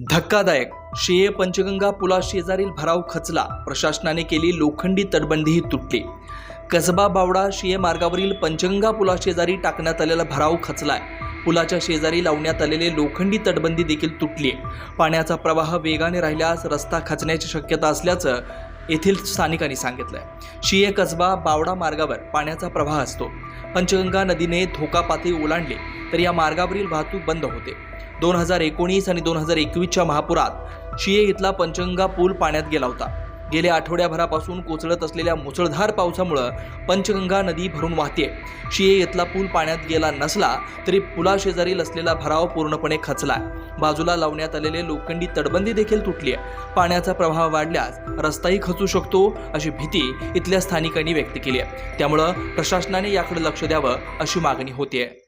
धक्कादायक. शेये पंचगंगा पुला शेजारील भराव खचला. प्रशासनाने केली लोखंडी तटबंदीही तुटली. कसबा बावडा शिये मार्गावरील पंचगंगा पुलाशेजारी टाकण्यात आलेला भराव खचलाय. पुलाच्या शेजारी लावण्यात आलेले लोखंडी तटबंदी देखील तुटली पाण्याचा प्रवाह वेगाने राहिल्यास रस्ता खचण्याची शक्यता असल्याचं येथील स्थानिकांनी सांगितलंय. शिये कसबा बावडा मार्गावर पाण्याचा प्रवाह असतो. पंचगंगा नदीने धोका पातळी ओलांडली. तर या मार्गावरील वाहतूक बंद होते. दोन हजार एकोणीस आणि दोन हजार एकवीसच्या महापुरात शिये इथला पंचगंगा पूल पाण्यात गेला होता. गेल्या आठवड्याभरापासून कोसळत असलेल्या मुसळधार पावसामुळं पंचगंगा नदी भरून वाहते शिये इथला पूल पाण्यात गेला नसला तरी पुलाशेजारील असलेला भराव पूर्णपणे खचला बाजूला लावण्यात आलेले लोखंडी तटबंदी देखील तुटली आहे पाण्याचा प्रवाह वाढल्यास रस्ताही खचू शकतो अशी भीती इथल्या स्थानिकांनी व्यक्त केली आहे त्यामुळं प्रशासनाने याकडे लक्ष द्यावं अशी मागणी होतीये.